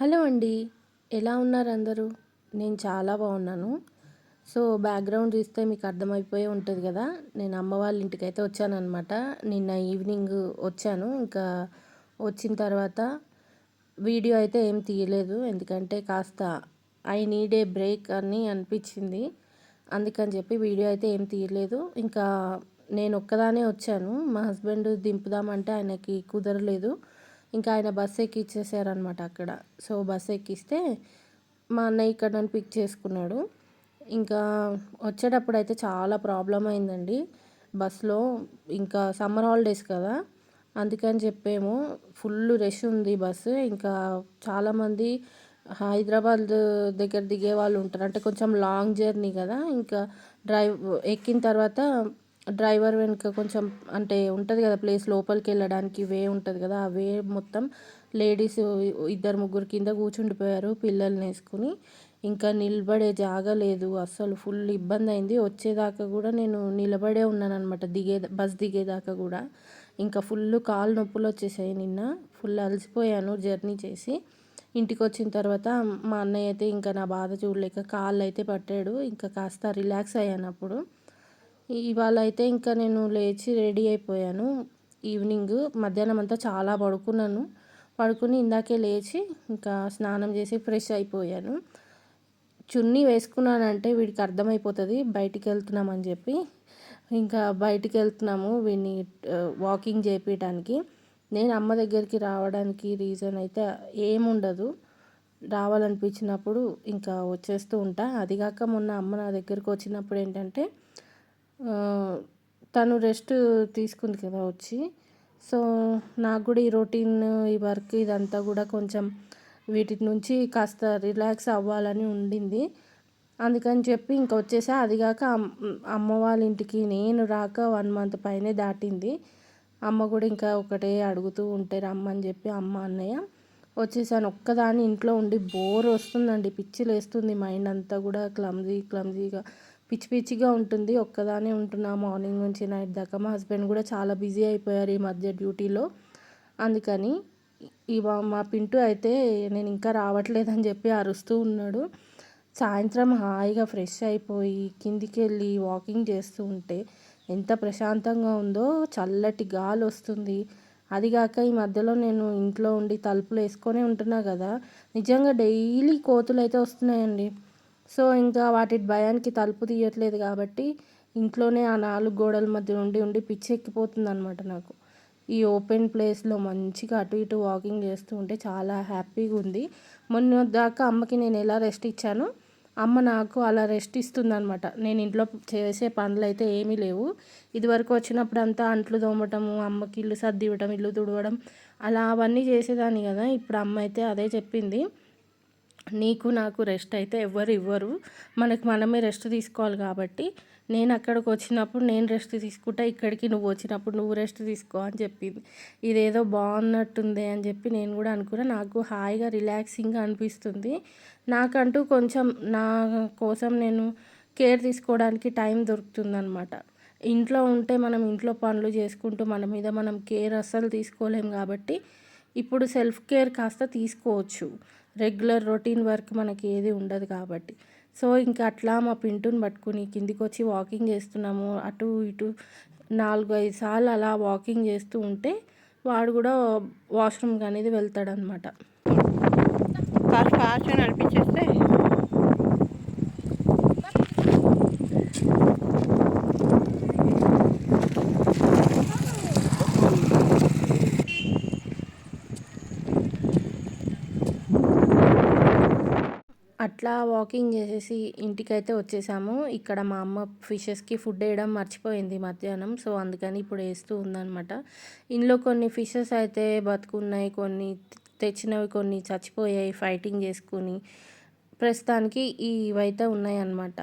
Hello అండి. ఎలా ఉన్నారు అందరూ? నేను చాలా బాగున్నాను. సో బ్యాక్గ్రౌండ్ చూస్తే మీకు అర్థమైపోయి ఉంటుంది కదా. నేను అమ్మ వాళ్ళ ఇంటికి అయితే వచ్చానమాట నిన్న ఈవినింగ్ వచ్చాను. ఇంకా వచ్చిన తర్వాత వీడియో అయితే ఏం తీయలేదు. ఎందుకంటే కాస్త ఐ నీడ్ ఏ బ్రేక్ అని అనిపించింది. అందుకని చెప్పి వీడియో అయితే ఏం తీయలేదు. ఇంకా నేను ఒక్కదానే వచ్చాను. మా హస్బెండ్ దింపుదామంటే ఆయనకి కుదరలేదు. ఇంకా ఆయన బస్సు ఎక్కిచ్చేసారనమాట అక్కడ. సో బస్సు ఎక్కిస్తే మా అన్నయ్య ఇక్కడ నన్ను పిక్ చేసుకున్నాడు. ఇంకా వచ్చేటప్పుడు అయితే చాలా ప్రాబ్లం అయిందండి. బస్సులో ఇంకా సమ్మర్ హాలిడేస్ కదా. అందుకని చెప్పేమో. ఫుల్ రష్ ఉంది బస్సు. ఇంకా చాలామంది హైదరాబాద్ దగ్గర దిగే వాళ్ళు ఉంటారు. అంటే కొంచెం లాంగ్ జర్నీ కదా. ఇంకా డ్రైవ్ ఎక్కిన తర్వాత డ్రైవర్ వెనుక కొంచెం అంటే ఉంటుంది కదా ప్లేస్ లోపలికి వెళ్ళడానికి వే ఉంటుంది కదా ఆ వే మొత్తం లేడీస్ ఇద్దరు ముగ్గురు కింద కూర్చుండిపోయారు పిల్లల్ని వేసుకుని. ఇంకా నిలబడే జాగా లేదు అస్సలు ఫుల్ ఇబ్బంది అయింది. వచ్చేదాకా కూడా నేను నిలబడే ఉన్నానమాట దిగే బస్ దిగేదాకా కూడా. ఇంకా ఫుల్ కాలు నొప్పులు వచ్చేసాయి నిన్న ఫుల్ అలసిపోయాను జర్నీ చేసి. ఇంటికి వచ్చిన తర్వాత మా అన్నయ్య అయితే ఇంకా నా బాధ చూడలేక కాళ్ళు అయితే పట్టాడు ఇంకా కాస్త రిలాక్స్ అయ్యాను అప్పుడు. ఇవాళ అయితే ఇంకా నేను లేచి రెడీ అయిపోయాను. ఈవినింగ్ మధ్యాహ్నం అంతా చాలా పడుకున్నాను. పడుకుని ఇందాకే లేచి ఇంకా స్నానం చేసి ఫ్రెష్ అయిపోయాను. చున్నీ వేసుకున్నానంటే వీడికి అర్థమైపోతుంది బయటికి వెళ్తున్నామని చెప్పి. ఇంకా బయటికి వెళ్తున్నాము వీడిని వాకింగ్ చేపించడానికి నేను అమ్మ దగ్గరికి రావడానికి రీజన్ అయితే ఏముండదు. రావాలనిపించినప్పుడు ఇంకా వచ్చేస్తూ ఉంటా. అదిగాక మొన్న అమ్మ నా దగ్గరికి వచ్చినప్పుడు ఏంటంటే తను రెస్ట్ తీసుకుంది కదా వచ్చి. సో నాకు కూడా ఈ రొటీన్ ఈ వర్క్ ఇదంతా కూడా కొంచెం వీటి నుంచి కాస్త రిలాక్స్ అవ్వాలని ఉండింది. అందుకని చెప్పి ఇంకా వచ్చేసా అదిగాక అమ్మ వాళ్ళ ఇంటికి నేను రాక వన్ మంత్ పైనే దాటింది. అమ్మ కూడా ఇంకా ఒకటే అడుగుతూ ఉంటే రమ్మని చెప్పి అమ్మ అన్నయ్య వచ్చేసాను. ఒక్కదాని ఇంట్లో ఉండి బోర్ వస్తుందండి పిచ్చి లేస్తుంది. మైండ్ అంతా కూడా క్లమ్జీ క్లమ్జీగా పిచ్చి పిచ్చిగా ఉంటుంది. ఒక్కదానే ఉంటున్నా మార్నింగ్ నుంచి నైట్ దాకా. మా హస్బెండ్ కూడా చాలా బిజీ అయిపోయారు ఈ మధ్య డ్యూటీలో. అందుకని ఈ మా పింటూ అయితే నేను ఇంకా రావట్లేదని చెప్పి అరుస్తూ ఉన్నాడు. సాయంత్రం హాయిగా ఫ్రెష్ అయిపోయి కిందికి వెళ్ళి వాకింగ్ చేస్తూ ఉంటే ఎంత ప్రశాంతంగా ఉందో చల్లటి గాలి వస్తుంది. అదిగాక ఈ మధ్యలో నేను ఇంట్లో ఉండి తలుపులు వేసుకొని ఉంటున్నా కదా. నిజంగా డైలీ కోతులు అయితే వస్తున్నాయండి. సో ఇంకా వాటి భయానికి తలుపు తీయట్లేదు కాబట్టి ఇంట్లోనే ఆ నాలుగు గోడల మధ్య ఉండి ఉండి పిచ్చి ఎక్కిపోతుంది అనమాట నాకు. ఈ ఓపెన్ ప్లేస్లో మంచిగా అటు ఇటు వాకింగ్ చేస్తూ ఉంటే చాలా హ్యాపీగా ఉంది. మొన్న దాకా అమ్మకి నేను ఎలా రెస్ట్ ఇచ్చానో అమ్మ నాకు అలా రెస్ట్ ఇస్తుంది అనమాట నేను ఇంట్లో చేసే పనులు అయితే ఏమీ లేవు. ఇదివరకు వచ్చినప్పుడు అంతా అంట్లు తోమటము అమ్మకి ఇల్లు సర్ది ఇవ్వటం ఇల్లు తుడవడం అలా అవన్నీ చేసేదాన్ని కదా. ఇప్పుడు అమ్మ అయితే అదే చెప్పింది. నీకు నాకు రెస్ట్ అయితే ఎవరు ఇవ్వరు. మనకు మనమే రెస్ట్ తీసుకోవాలి కాబట్టి నేను అక్కడికి వచ్చినప్పుడు నేను రెస్ట్ తీసుకుంటా ఇక్కడికి నువ్వు వచ్చినప్పుడు నువ్వు రెస్ట్ తీసుకో అని చెప్పింది. ఇదేదో బాగున్నట్టుంది అని చెప్పి నేను కూడా అనుకున్నా. నాకు హాయిగా రిలాక్సింగ్గా అనిపిస్తుంది. నాకంటూ కొంచెం నా కోసం నేను కేర్ తీసుకోవడానికి టైం దొరుకుతుందనమాట ఇంట్లో ఉంటే మనం ఇంట్లో పనులు చేసుకుంటూ మన మీద మనం కేర్ అస్సలు తీసుకోలేం కాబట్టి ఇప్పుడు సెల్ఫ్ కేర్ కాస్త తీసుకోవచ్చు. రెగ్యులర్ రొటీన్ వర్క్ మనకి ఏది ఉండదు కాబట్టి. సో ఇంకా అట్లా మా పింటుని పట్టుకుని కిందికి వచ్చి వాకింగ్ చేస్తున్నాము. అటు ఇటు నాలుగు ఐదు సార్లు అలా వాకింగ్ చేస్తూ ఉంటే వాడు కూడా వాష్రూమ్కి అనేది వెళ్తాడనమాట. ఫాస్ట్ ఫాస్ట్గా నడిపించేస్తే అట్లా వాకింగ్ చేసేసి ఇంటికైతే వచ్చేసాము. ఇక్కడ మా అమ్మ ఫిషెస్కి ఫుడ్ వేయడం మర్చిపోయింది మధ్యాహ్నం. సో అందుకని ఇప్పుడు వేస్తూ ఉందనమాట ఇందులో కొన్ని ఫిషెస్ అయితే బతుకున్నాయి కొన్ని తెచ్చినవి కొన్ని చచ్చిపోయాయి ఫైటింగ్ చేసుకుని. ప్రస్తుతానికి ఇవైతే ఉన్నాయి అన్నమాట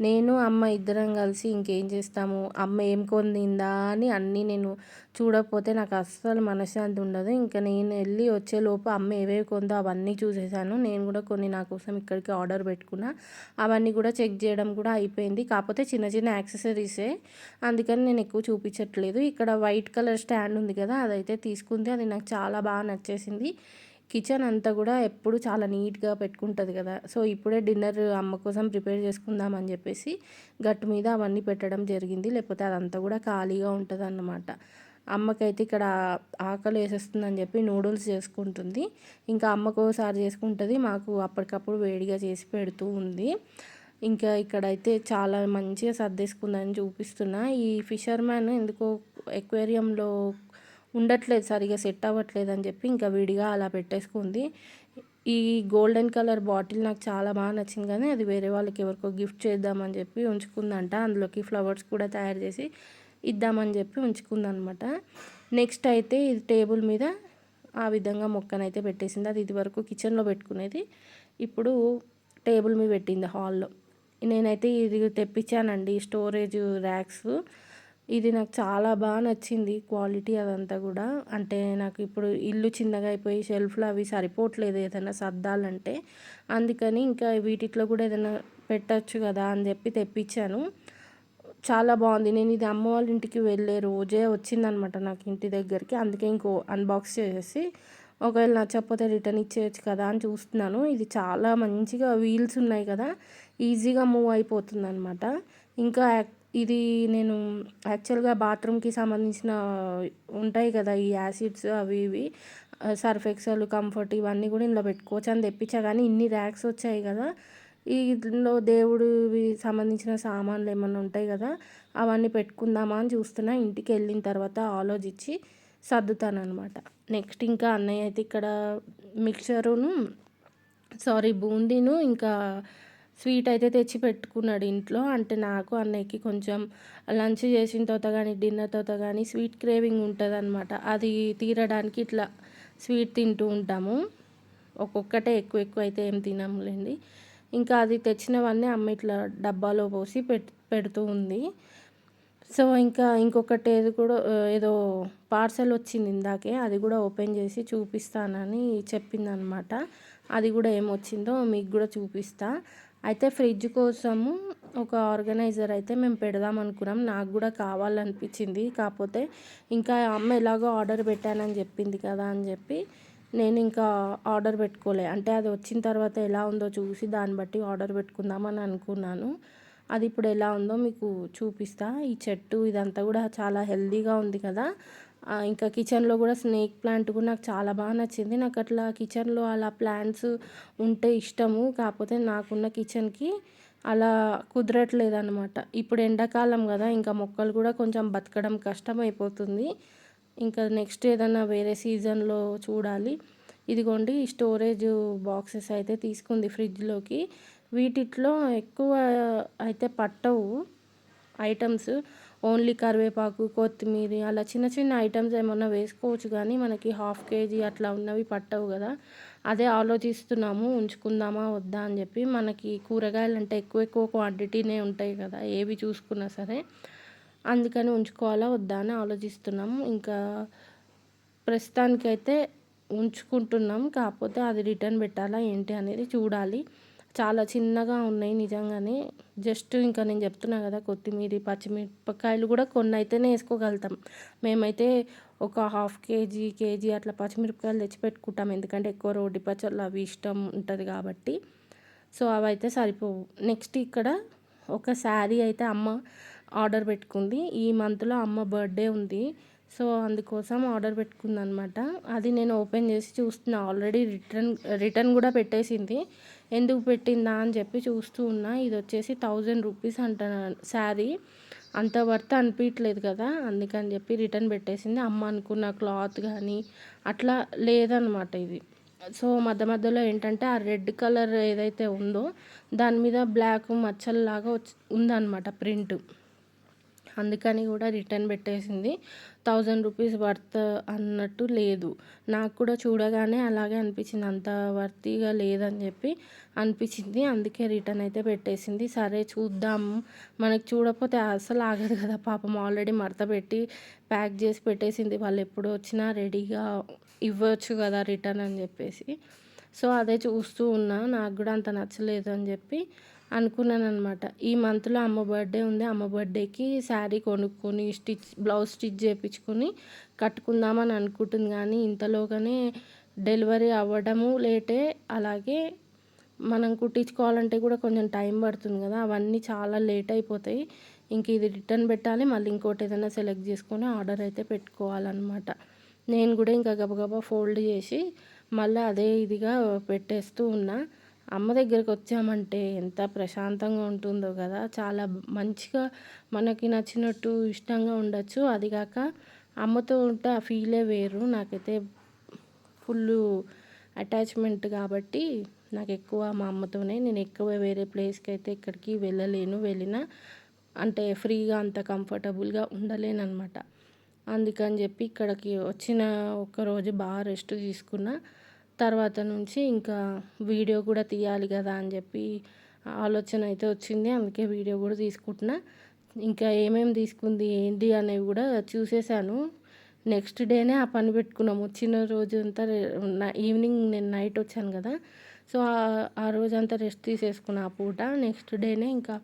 నేను అమ్మ ఇద్దరం కలిసి ఇంకేం చేస్తాము? అమ్మ ఏం కొందిందా అని అన్నీ నేను చూడకపోతే నాకు అస్సలు మనశ్శాంతి ఉండదు. ఇంకా నేను వెళ్ళి వచ్చేలోపు అమ్మ ఏవేవి కొందో అవన్నీ చూసేసాను నేను కూడా కొన్ని నా కోసం ఇక్కడికి ఆర్డర్ పెట్టుకున్నా. అవన్నీ కూడా చెక్ చేయడం కూడా అయిపోయింది. కాకపోతే చిన్న చిన్న యాక్సెసరీసే. అందుకని నేను ఎక్కువ చూపించట్లేదు. ఇక్కడ వైట్ కలర్ స్టాండ్ ఉంది కదా అదైతే తీసుకుంది. అది నాకు చాలా బాగా నచ్చేసింది. కిచెన్ అంతా కూడా ఎప్పుడు చాలా నీట్గా పెట్టుకుంటుంది కదా. సో ఇప్పుడే డిన్నర్ అమ్మ కోసం ప్రిపేర్ చేసుకుందాం అని చెప్పేసి గట్టు మీద అవన్నీ పెట్టడం జరిగింది. లేకపోతే అదంతా కూడా ఖాళీగా ఉంటుంది అన్నమాట అమ్మకైతే ఇక్కడ ఆకలి వేసేస్తుందని చెప్పి నూడిల్స్ చేసుకుంటుంది. ఇంకా అమ్మకు ఒకసారి చేసుకుంటుంది. మాకు అప్పటికప్పుడు వేడిగా చేసి పెడుతూ ఉంది. ఇంకా ఇక్కడైతే చాలా మంచిగా సర్దేసుకుందని చూపిస్తున్నా. ఈ ఫిషర్ మ్యాన్ ఎందుకో ఎక్వేరియంలో ఉండట్లేదు సరిగా సెట్ అవ్వట్లేదు అని చెప్పి ఇంకా విడిగా అలా పెట్టేసుకుంది. ఈ గోల్డెన్ కలర్ బాటిల్ నాకు చాలా బాగా నచ్చింది కానీ అది వేరే వాళ్ళకి ఎవరికో గిఫ్ట్ చేద్దామని చెప్పి ఉంచుకుందంట. అందులోకి ఫ్లవర్స్ కూడా తయారు చేసి ఇద్దామని చెప్పి ఉంచుకుందనమాట. నెక్స్ట్ అయితే ఇది టేబుల్ మీద ఆ విధంగా మొక్కనైతే పెట్టేసింది. అది ఇదివరకు కిచెన్లో పెట్టుకునేది. ఇప్పుడు టేబుల్ మీద పెట్టింది హాల్లో. నేనైతే ఇది తెప్పించానండి. స్టోరేజ్ ర్యాక్స్ ఇది నాకు చాలా బాగా నచ్చింది క్వాలిటీ అదంతా కూడా. అంటే నాకు ఇప్పుడు ఇల్లు చిన్నగా అయిపోయి షెల్ఫ్లో అవి సరిపోవట్లేదు ఏదైనా సర్దాలంటే. అందుకని ఇంకా వీటిలో కూడా ఏదైనా పెట్టచ్చు కదా అని చెప్పి తెప్పించాను. చాలా బాగుంది. నేను ఇది అమ్మ వాళ్ళ ఇంటికి వెళ్ళే రోజే వచ్చిందనమాట నాకు ఇంటి దగ్గరికి. అందుకే ఇంకో అన్బాక్స్ చేసేసి ఒకవేళ నచ్చకపోతే రిటర్న్ ఇచ్చేయచ్చు కదా అని చూస్తున్నాను. ఇది చాలా మంచిగా వీల్స్ ఉన్నాయి కదా. ఈజీగా మూవ్ అయిపోతుంది అనమాట ఇంకా ఇది నేను యాక్చువల్గా బాత్రూమ్కి సంబంధించిన ఉంటాయి కదా ఈ యాసిడ్స్ అవి ఇవి సర్ఫ్ ఎక్సెల్ కంఫర్ట్ ఇవన్నీ కూడా ఇందులో పెట్టుకోవచ్చు అని తెప్పించా కానీ ఇన్ని ర్యాక్స్ వచ్చాయి కదా. ఇందులో దేవుడివి సంబంధించిన సామాన్లు ఏమన్నా ఉంటాయి కదా అవన్నీ పెట్టుకుందామా అని చూస్తున్నా. ఇంటికి వెళ్ళిన తర్వాత ఆలోచించి సర్దుతాను అనమాట నెక్స్ట్ ఇంకా అన్నయ్య అయితే ఇక్కడ మిక్చరును సారీ బూందీను ఇంకా స్వీట్ అయితే తెచ్చి పెట్టుకున్నాడు ఇంట్లో. అంటే నాకు అన్నయ్యకి కొంచెం లంచ్ చేసిన తర్వాత కానీ డిన్నర్ తర్వాత కానీ స్వీట్ క్రేవింగ్ ఉంటుంది అనమాట అది తీరడానికి ఇట్లా స్వీట్ తింటూ ఉంటాము. ఒక్కొక్కటే ఎక్కువ ఎక్కువ అయితే ఏం తినములేండి. ఇంకా అది తెచ్చినవన్నీ అమ్మ ఇట్లా డబ్బాలో పోసి పెట్ పెడుతూ ఉంది. సో ఇంకా ఇంకొకటి ఏది కూడా ఏదో పార్సల్ వచ్చింది ఇందాకే అది కూడా ఓపెన్ చేసి చూపిస్తానని చెప్పిందనమాట అది కూడా ఏమొచ్చిందో మీకు కూడా చూపిస్తా. అయితే ఫ్రిడ్జ్ కోసము ఒక ఆర్గనైజర్ అయితే మేము పెడదాం అనుకున్నాం. నాకు కూడా కావాలనిపించింది. కాకపోతే ఇంకా అమ్మ ఎలాగో ఆర్డర్ పెట్టానని చెప్పింది కదా అని చెప్పి నేను ఇంకా ఆర్డర్ పెట్టుకోలే. అంటే అది వచ్చిన తర్వాత ఎలా ఉందో చూసి దాన్ని బట్టి ఆర్డర్ పెట్టుకుందామని అనుకున్నాను. అది ఇప్పుడు ఎలా ఉందో మీకు చూపిస్తా. ఈ చెట్టు ఇదంతా కూడా చాలా హెల్దీగా ఉంది కదా. ఇంకా కిచెన్లో కూడా స్నేక్ ప్లాంట్ కూడా నాకు చాలా బాగా నచ్చింది. నాకు అట్లా కిచెన్లో అలా ప్లాంట్స్ ఉంటే ఇష్టము. కాకపోతే నాకున్న కిచెన్కి అలా కుదరట్లేదు అనమాట ఇప్పుడు ఎండాకాలం కదా ఇంకా మొక్కలు కూడా కొంచెం బతకడం కష్టం అయిపోతుంది ఇంకా నెక్స్ట్ ఏదైనా వేరే సీజన్లో చూడాలి. ఇదిగోండి స్టోరేజ్ బాక్సెస్ అయితే తీసుకుంది ఫ్రిడ్జ్లోకి వీటిట్లో ఎక్కువ అయితే పట్టవు ఐటమ్స్ ఓన్లీ కరివేపాకు కొత్తిమీర అలా చిన్న చిన్న ఐటమ్స్ ఏమన్నా వేసుకోవచ్చు కానీ మనకి హాఫ్ కేజీ అట్లా ఉన్నవి పట్టవు కదా. అదే ఆలోచిస్తున్నాము ఉంచుకుందామా వద్దా అని చెప్పి. మనకి కూరగాయలు అంటే ఎక్కువ ఎక్కువ క్వాంటిటీనే ఉంటాయి కదా ఏవి చూసుకున్నా సరే. అందుకని ఉంచుకోవాలా వద్దా అని ఆలోచిస్తున్నాము. ఇంకా ప్రస్తుతానికైతే ఉంచుకుంటున్నాం కాకపోతే అది రిటర్న్ పెట్టాలా ఏంటి అనేది చూడాలి. చాలా చిన్నగా ఉన్నాయి నిజంగానే. జస్ట్ ఇంకా నేను చెప్తున్నా కదా కొత్తిమీర పచ్చిమిరపకాయలు కూడా కొన్ని అయితేనే వేసుకోగలుగుతాం. మేమైతే ఒక హాఫ్ కేజీ కేజీ అట్లా పచ్చిమిరపకాయలు తెచ్చి పెట్టుకుంటాం ఎందుకంటే ఎక్కువ రోడ్డు పచ్చళ్ళు అవి ఇష్టం ఉంటుంది కాబట్టి. సో అవి అయితే సరిపోవు. నెక్స్ట్ ఇక్కడ ఒక శారీ అయితే అమ్మ ఆర్డర్ పెట్టుకుంది. ఈ మంత్లో అమ్మ బర్త్డే ఉంది. సో అందుకోసం ఆర్డర్ పెట్టుకుందనమాట. అది నేను ఓపెన్ చేసి చూస్తున్నా. ఆల్రెడీ రిటర్న్ రిటర్న్ కూడా పెట్టేసింది. ఎందుకు పెట్టిందా అని చెప్పి చూస్తూ ఉన్నా. ఇది వచ్చేసి థౌజండ్ రూపీస్ అంట శారీ. అంత వర్త్ అనిపించలేదు కదా. అందుకని చెప్పి రిటర్న్ పెట్టేసింది. అమ్మ అనుకున్న క్లాత్ కానీ అట్లా లేదనమాట ఇది. సో మధ్య మధ్యలో ఏంటంటే ఆ రెడ్ కలర్ ఏదైతే ఉందో దాని మీద బ్లాక్ మచ్చల్లాగా వచ్చి ఉందన్నమాట ప్రింట్. అందుకని కూడా రిటర్న్ పెట్టేసింది. థౌజండ్ రూపీస్ వర్త్ అన్నట్టు లేదు. నాకు కూడా చూడగానే అలాగే అనిపించింది. అంత వర్తీగా లేదని చెప్పి అనిపించింది. అందుకే రిటర్న్ అయితే పెట్టేసింది. సరే చూద్దాం. మనకు చూడకపోతే అసలు ఆగదు కదా. పాపం ఆల్రెడీ మడత పెట్టి ప్యాక్ చేసి పెట్టేసింది. వాళ్ళు ఎప్పుడు వచ్చినా రెడీగా ఇవ్వచ్చు కదా రిటర్న్ అని చెప్పేసి. సో అదే చూస్తూ ఉన్నా. నాకు కూడా అంత నచ్చలేదు అని చెప్పి అనుకున్నాను అనమాట ఈ మంత్లో అమ్మ బర్త్డే ఉంది. అమ్మ బర్త్డేకి శారీ కొనుక్కొని స్టిచ్ బ్లౌజ్ స్టిచ్ చేయించుకొని కట్టుకుందామని అనుకుంటుంది. కానీ ఇంతలోగానే డెలివరీ అవ్వడము లేటే అలాగే మనం కుట్టించుకోవాలంటే కూడా కొంచెం టైం పడుతుంది కదా. అవన్నీ చాలా లేట్ అయిపోతాయి. ఇంక ఇది రిటర్న్ పెట్టాలి. మళ్ళీ ఇంకోటి ఏదైనా సెలెక్ట్ చేసుకొని ఆర్డర్ అయితే పెట్టుకోవాలన్నమాట. నేను కూడా ఇంకా గబగబా ఫోల్డ్ చేసి మళ్ళీ అదే ఇదిగా పెట్టేస్తూ ఉన్నా. అమ్మ దగ్గరికి వచ్చామంటే ఎంత ప్రశాంతంగా ఉంటుందో కదా. చాలా మంచిగా మనకి నచ్చినట్టు ఇష్టంగా ఉండొచ్చు. అది కాక అమ్మతో ఉంటే ఆ ఫీలే వేరు. నాకైతే ఫుల్ అటాచ్మెంట్ కాబట్టి నాకు ఎక్కువ మా అమ్మతోనే. నేను ఎక్కువ వేరే ప్లేస్కి అయితే ఎక్కడికి వెళ్ళలేను. వెళ్ళినా అంటే ఫ్రీగా అంత కంఫర్టబుల్గా ఉండలేను అనమాట అందుకని చెప్పి ఇక్కడికి వచ్చిన ఒక్కరోజు బాగా రెస్ట్ తీసుకున్న. తర్వాత నుంచి ఇంకా వీడియో కూడా తీయాలి కదా అని చెప్పి ఆలోచన అయితే వచ్చింది. అందుకే వీడియో కూడా తీసుకుంటున్నా. ఇంకా ఏమేమి తీసుకుంది ఏంటి అనేవి కూడా చూసేసాను నెక్స్ట్ డేనే ఆ పని పెట్టుకున్నాము. వచ్చిన రోజు అంతా ఈవినింగ్ నేను నైట్ వచ్చాను కదా. సో ఆ రోజంతా రెస్ట్ తీసేసుకున్నా ఆ పూట. నెక్స్ట్ డేనే ఇంకా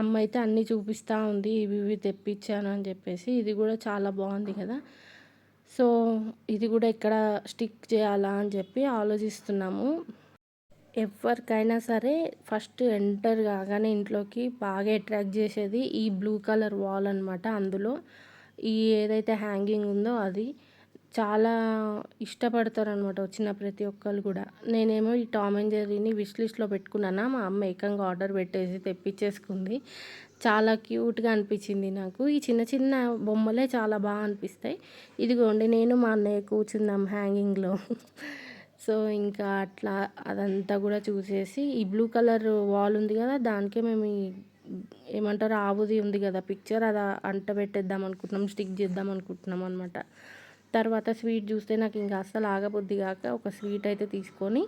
అమ్మ అయితే అన్నీ చూపిస్తూ ఉంది. ఇవి ఇవి తెప్పించాను అని చెప్పేసి. ఇది కూడా చాలా బాగుంది కదా. సో ఇది కూడా ఎక్కడ స్టిక్ చేయాలా అని చెప్పి ఆలోచిస్తున్నాము. ఎవరికైనా సరే ఫస్ట్ ఎంటర్ కాగానే ఇంట్లోకి బాగా అట్రాక్ట్ చేసేది ఈ బ్లూ కలర్ వాల్ అనమాట అందులో. ఈ ఏదైతే హ్యాంగింగ్ ఉందో అది చాలా ఇష్టపడతారు అనమాట వచ్చిన ప్రతి ఒక్కరు కూడా. నేనేమో ఈ టామ్ అండ్ జెర్రీని విష్ లిస్ట్లో పెట్టుకున్నానా మా అమ్మ ఏకంగా ఆర్డర్ పెట్టేసి తెప్పించేసుకుంది. చాలా క్యూట్గా అనిపించింది నాకు. ఈ చిన్న చిన్న బొమ్మలే చాలా బాగా అనిపిస్తాయి. ఇదిగోండి నేను మా అన్నయ్య కూర్చున్నాం హ్యాంగింగ్లో. సో ఇంకా అట్లా అదంతా కూడా చూసేసి ఈ బ్లూ కలర్ వాల్ ఉంది కదా దానికే మేము ఏమంటారు ఆవుది ఉంది కదా పిక్చర్ అది అంట పెట్టేద్దాం అనుకుంటున్నాం స్టిక్ చేద్దాం అనుకుంటున్నాం అనమాట తర్వాత స్వీట్ చూస్తే నాకు ఇంకా అస్సలు ఆగబుద్ది కాక ఒక స్వీట్ అయితే తీసుకొని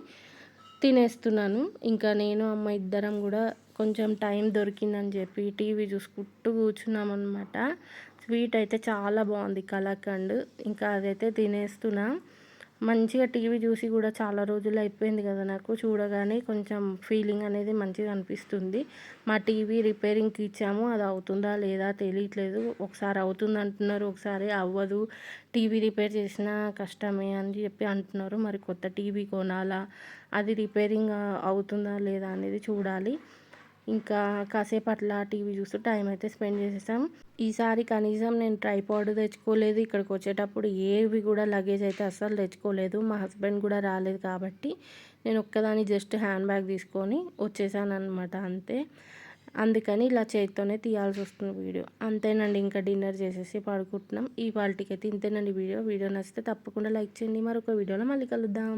తినేస్తున్నాను. ఇంకా నేను అమ్మ ఇద్దరం కూడా కొంచెం టైం దొరికిందని చెప్పి టీవీ చూసుకుంటూ కూర్చున్నాం అనమాట స్వీట్ అయితే చాలా బాగుంది కలకండ్. ఇంకా అదైతే తినేస్తున్నా. మంచిగా టీవీ చూసి కూడా చాలా రోజులు అయిపోయింది కదా నాకు. చూడగానే కొంచెం ఫీలింగ్ అనేది మంచిగా అనిపిస్తుంది. మా టీవీ రిపేరింగ్కి ఇచ్చాము. అది అవుతుందా లేదా తెలియట్లేదు. ఒకసారి అవుతుంది అంటున్నారు. ఒకసారి అవ్వదు. టీవీ రిపేర్ చేసినా కష్టమే అని చెప్పి అంటున్నారు. మరి కొత్త టీవీ కొనాలా? అది రిపేరింగ్ అవుతుందా లేదా అనేది చూడాలి. ఇంకా కాసేపు అట్లా టీవీ చూస్తూ టైం అయితే స్పెండ్ చేసేసాం. ఈసారి కనీసం నేను ట్రైపాడ్ తెచ్చుకోలేదు. ఇక్కడికి వచ్చేటప్పుడు ఏవి కూడా లగేజ్ అయితే అస్సలు తెచ్చుకోలేదు. మా హస్బెండ్ కూడా రాలేదు కాబట్టి నేను ఒక్కదాని జస్ట్ హ్యాండ్ బ్యాగ్ తీసుకొని వచ్చేసాను అనమాట అంతే. అందుకని ఇలా చేతితోనే తీయాల్సి వస్తుంది వీడియో. అంతేనండి ఇంకా డిన్నర్ చేసేసి పడుకుంటున్నాం. ఈ వాళ్ళకి అయితే ఇంతేనండి వీడియో. వీడియో నచ్చితే తప్పకుండా లైక్ చేయండి. మరొక వీడియోలో మళ్ళీ కలుద్దాం.